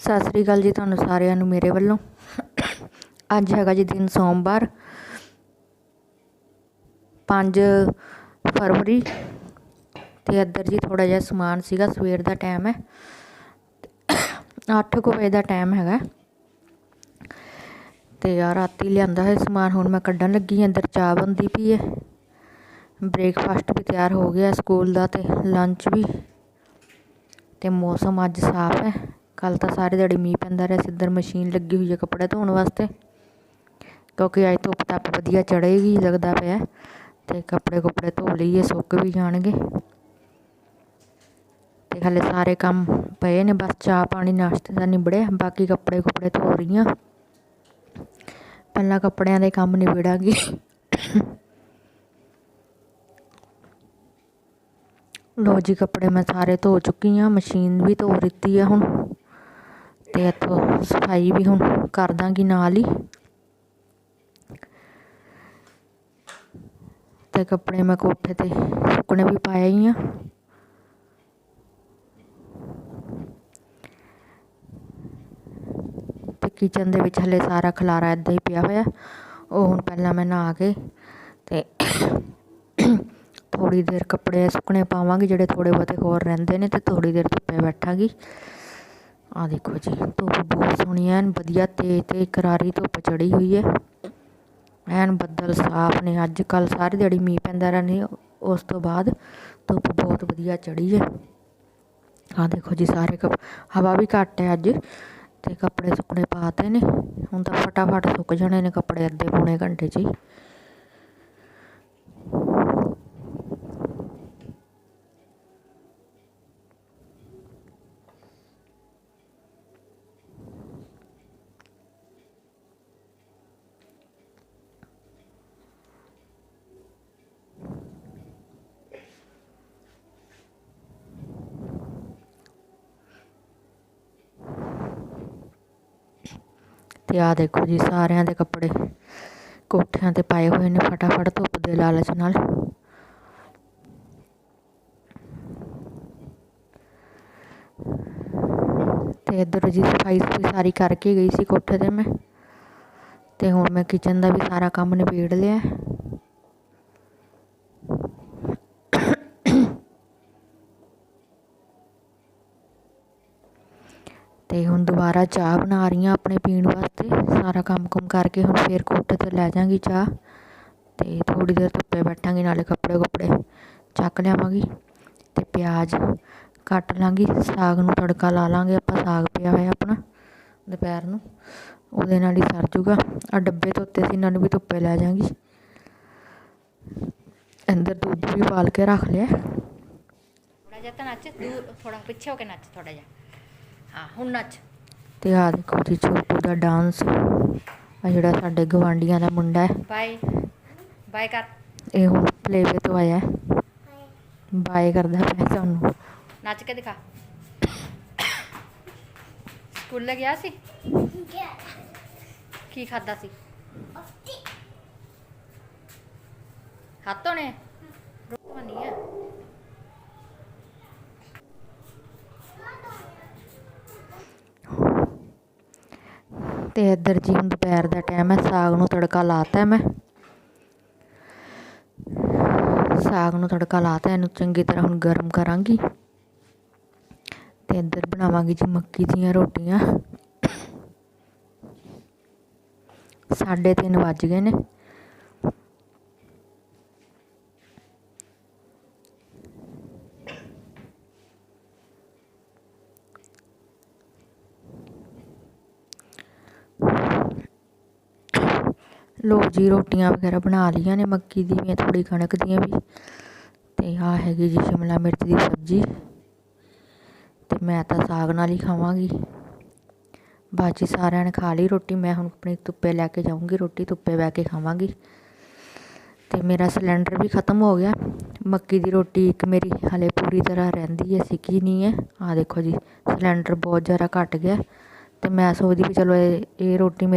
ਸਤਿ ਸ੍ਰੀ ਅਕਾਲ ਜੀ ਤੁਹਾਨੂੰ ਸਾਰਿਆਂ ਨੂੰ ਮੇਰੇ ਵੱਲੋਂ। ਅੱਜ ਹੈਗਾ ਜੀ ਦਿਨ ਸੋਮਵਾਰ 5 ਫਰਵਰੀ। ਤੇ ਇੱਧਰ ਜੀ ਥੋੜਾ ਜਿਹਾ ਸਮਾਨ ਸੀਗਾ, ਸਵੇਰ ਦਾ ਟਾਈਮ ਹੈ। 8 ਕੁ ਵਜੇ ਦਾ ਟਾਈਮ ਹੈਗਾ। ਤੇ ਆ ਰਾਤੀ ਲਿਆਂਦਾ ਹੈ ਸਮਾਨ, ਹੁਣ ਮੈਂ ਕੱਢਣ ਲੱਗੀ ਹਾਂ ਅੰਦਰ ਚਾਹ ਬੰਦੀ ਪਈ ਹੈ। ਬ੍ਰੇਕਫਾਸਟ ਵੀ ਤਿਆਰ ਹੋ ਗਿਆ ਸਕੂਲ ਦਾ ਤੇ ਲੰਚ ਵੀ। ਤੇ ਮੌਸਮ ਅੱਜ ਸਾਫ਼ ਹੈ। ਕੱਲ ਤਾਂ ਸਾਰੇ ਦਿਹਾੜੀ ਮੀਂਹ ਪੈਂਦਾ ਰਿਹਾ, ਸਿੱਧਰ ਮਸ਼ੀਨ ਲੱਗੀ ਹੋਈ ਹੈ ਕੱਪੜੇ ਧੋਣ ਵਾਸਤੇ। ਕਿਉਂਕਿ ਅੱਜ ਧੁੱਪ ਤੱਪ ਵਧੀਆ ਚੜੇਗੀ ਲੱਗਦਾ ਪਿਆ। ਤੇ ਕੱਪੜੇ ਕੁਪੜੇ ਧੋ ਲਈਏ, ਸੁੱਕ ਵੀ ਜਾਣਗੇ। ਤੇ ਹਲੇ ਸਾਰੇ ਕੰਮ ਪਏ ਨੇ, ਬਸ ਚਾਹ ਪਾਣੀ, ਨਾਸ਼ਤੇ ਦਾ ਨਿਬੜਿਆ, ਬਾਕੀ ਕੱਪੜੇ ਕੁਪੜੇ ਧੋ ਰਹੀਆਂ ਪਹਿਲਾਂ ਕੱਪੜਿਆਂ ਦੇ ਕੰਮ ਨਿਬੜਾਂਗੀ। ਲੋ ਜੀ, ਕੱਪੜੇ ਮੈਂ ਸਾਰੇ ਧੋ ਚੁੱਕੀ ਹਾਂ ਮਸ਼ੀਨ ਵੀ ਧੋ ਦਿੱਤੀ ਆ ਹੁਣ। ਅਤੇ ਇੱਥੋਂ ਸਫ਼ਾਈ ਵੀ ਹੁਣ ਕਰ ਦਾਂਗੀ ਨਾਲ ਹੀ। ਤੇ ਕੱਪੜੇ ਮੈਂ ਕੋਠੇ ਤੇ ਸੁੱਕਣੇ ਵੀ ਪਾਏ ਹੀ ਆ। ਤੇ ਕਿਚਨ ਦੇ ਵਿੱਚ ਹਲੇ ਸਾਰਾ ਖਲਾਰਾ ਇਦਾਂ ਹੀ ਪਿਆ ਹੋਇਆ। ਉਹ ਹੁਣ ਪਹਿਲਾਂ ਮੈਂ ਨਹਾ ਕੇ ਤੇ ਥੋੜੀ ਦੇਰ ਕੱਪੜੇ ਸੁੱਕਣੇ ਪਾਵਾਂਗੀ, ਜਿਹੜੇ ਥੋੜੇ ਬਹੁਤੇ ਹੋਰ ਰਹਿੰਦੇ ਨੇ ਤੇ ਥੋੜੀ ਦੇਰ ਧੁੱਪੇ ਬੈਠਾਂਗੀ। ਆ ਦੇਖੋ ਜੀ, ਧੁੱਪ ਬਹੁਤ ਸੋਹਣੀ ਐਨ ਵਧੀਆ ਤੇਜ਼ ਤੇ ਕਰਾਰੀ ਧੁੱਪ ਚੜੀ ਹੋਈ ਹੈ ਐਨ ਬੱਦਲ ਸਾਫ਼ ਨੇ, ਅੱਜ ਕੱਲ ਸਾਰੀ ਦਿਹਾੜੀ ਮੀਂਹ ਪੈਂਦਾ ਰਹਿੰਦੀ ਉਸ ਤੋਂ ਬਾਅਦ ਧੁੱਪ ਬਹੁਤ ਵਧੀਆ ਚੜੀ ਹੈ ਆ ਦੇਖੋ ਜੀ, ਸਾਰੇ ਕੱਪ, ਹਵਾ ਵੀ ਘੱਟ ਹੈ ਅੱਜ, ਤੇ ਕੱਪੜੇ ਸੁੱਕਣੇ ਪਾਤੇ ਨੇ, ਹੁਣ ਤਾਂ ਫਟਾਫਟ ਸੁੱਕ ਜਾਣੇ ਨੇ ਕੱਪੜੇ ਅੱਧੇ ਪੌਣੇ ਘੰਟੇ 'ਚ ਹੀ। ਤੇ ਆਹ ਦੇਖੋ ਜੀ ਸਾਰਿਆਂ ਦੇ ਕੱਪੜੇ ਕੋਠਿਆਂ ਤੇ ਪਾਏ ਹੋਏ ਨੇ ਫਟਾਫਟ ਧੁੱਪ ਦੇ ਲਾਲਚ ਨਾਲ। ਤੇ ਇੱਧਰ ਜੀ ਸਫ਼ਾਈ ਸੁਫਾਈ ਸਾਰੀ ਕਰਕੇ ਗਈ ਸੀ ਕੋਠੇ ਤੇ ਮੈਂ। ਤੇ ਹੁਣ ਮੈਂ ਕਿਚਨ ਦਾ ਵੀ ਸਾਰਾ ਕੰਮ ਨਿਬੇੜ ਲਿਆ। ਅਤੇ ਹੁਣ ਦੁਬਾਰਾ ਚਾਹ ਬਣਾ ਰਹੀ ਹਾਂ ਆਪਣੇ ਪੀਣ ਵਾਸਤੇ। ਸਾਰਾ ਕੰਮ ਕੁਮ ਕਰਕੇ ਹੁਣ ਫਿਰ ਕੋਠੇ ਤੇ ਲੈ ਜਾਵਾਂਗੀ ਚਾਹ ਅਤੇ ਥੋੜ੍ਹੀ ਦੇਰ ਧੁੱਪੇ ਬੈਠਾਂਗੀ, ਨਾਲੇ ਕੱਪੜੇ ਕੁਪੜੇ ਚੱਕ ਲਿਆਵਾਂਗੀ ਅਤੇ ਪਿਆਜ਼ ਕੱਟ ਲਾਂਗੀ, ਸਾਗ ਨੂੰ ਤੜਕਾ ਲਾ ਲਾਂਗੇ ਆਪਾਂ, ਸਾਗ ਪਿਆ ਹੋਇਆ ਆਪਣਾ ਦੁਪਹਿਰ ਨੂੰ, ਉਹਦੇ ਨਾਲ ਹੀ ਸਰ ਜੂਗਾ। ਆ ਡੱਬੇ ਧੋਤੇ ਸੀ, ਇਹਨਾਂ ਨੂੰ ਵੀ ਧੁੱਪੇ ਲੈ ਜਾਵਾਂਗੀ। ਅੰਦਰ ਦੁੱਧ ਵੀ ਉਬਾਲ ਕੇ ਰੱਖ ਲਿਆ। ਥੋੜਾ ਜਿਹਾ ਤਾਂ ਨੱਚ, ਦੂਰ ਥੋੜਾ ਪਿੱਛੇ ਹੋ ਕੇ ਨੱਚ ਥੋੜਾ ਜਿਹਾ। ਹਾਂ ਹੁਣ ਨੱਚ। ਤੇ ਆ ਦੇਖੋ ਜੀ ਛੋਟੂ ਦਾ ਡਾਂਸ ਆ ਜਿਹੜਾ ਸਾਡੇ ਗਵਾਂਡੀਆਂ ਦਾ ਮੁੰਡਾ ਹੈ। ਬਾਏ। ਬਾਏ ਕਰ। ਇਹ ਹੁਣ ਪਲੇਵੇ ਤੋਂ ਆਇਆ ਹੈ। ਬਾਏ ਕਰਦਾ ਪਿਆ ਤੁਹਾਨੂੰ ਨੱਚ ਕੇ ਦਿਖਾ। ਸਕੂਲ ਗਿਆ ਸੀ? ਕੀ ਖਾਦਾ ਸੀ? ਹੱਥ ਧੋਣੇ ਰੋਕਵਾ ਨਹੀਂ ਹੈ ਤੇ ਇੱਧਰ ਜੀ ਹੁਣ ਦੁਪਹਿਰ ਦਾ ਟਾਈਮ ਹੈ, ਸਾਗ ਨੂੰ ਤੜਕਾ ਲਾਤਾ ਹੈ ਮੈਂ। ਸਾਗ ਨੂੰ ਤੜਕਾ ਲਾਤਾ, ਇਹਨੂੰ ਚੰਗੀ ਤਰ੍ਹਾਂ ਹੁਣ ਗਰਮ ਕਰਾਂਗੀ। ਤੇ ਇੱਧਰ ਬਣਾਵਾਂਗੀ ਜੀ ਮੱਕੀ ਦੀਆਂ ਰੋਟੀਆਂ। ਸਾਢੇ ਤਿੰਨ ਵੱਜ ਗਏ ਨੇ। ਲੋ ਜੀ, ਰੋਟੀਆਂ ਵਗੈਰਾ ਬਣਾ ਲਈਆਂ ਨੇ, ਮੱਕੀ ਦੀਆਂ ਥੋੜੀ ਕਣਕ ਦੀਆਂ ਵੀ। ਤੇ ਆ ਹੈਗੀ ਜੀ ਸ਼ਿਮਲਾ ਮਿਰਚ ਦੀ ਸਬਜ਼ੀ। ਤੇ ਮੈਂ ਤਾਂ ਸਾਗ ਨਾਲ ਹੀ ਖਾਵਾਂਗੀ। ਬਾਜੀ ਸਾਰਿਆਂ ਨੇ ਖਾ ਲਈ ਰੋਟੀ, ਮੈਂ ਹੁਣ ਆਪਣੀ ਧੁੱਪੇ ਲੈ ਕੇ ਜਾਊਂਗੀ ਰੋਟੀ, ਧੁੱਪੇ ਬਹਿ ਕੇ ਖਾਵਾਂਗੀ। ਤੇ ਮੇਰਾ ਸਿਲੰਡਰ ਵੀ ਖਤਮ ਹੋ ਗਿਆ। ਮੱਕੀ ਦੀ ਰੋਟੀ ਇੱਕ ਮੇਰੀ ਹਲੇ ਪੂਰੀ ਤਰ੍ਹਾਂ ਰਹਿੰਦੀ ਹੈ, ਸਿੱਕੀ ਨਹੀਂ ਹੈ। ਆ ਦੇਖੋ ਜੀ, ਸਿਲੰਡਰ ਬਹੁਤ ਜ਼ਿਆਦਾ ਘਟ ਗਿਆ। ਤੇ ਮੈਂ ਸੋਚਦੀ ਵੀ ਚਲੋ ਇਹ ਇਹ ਰੋਟੀ ਮੇਰੀ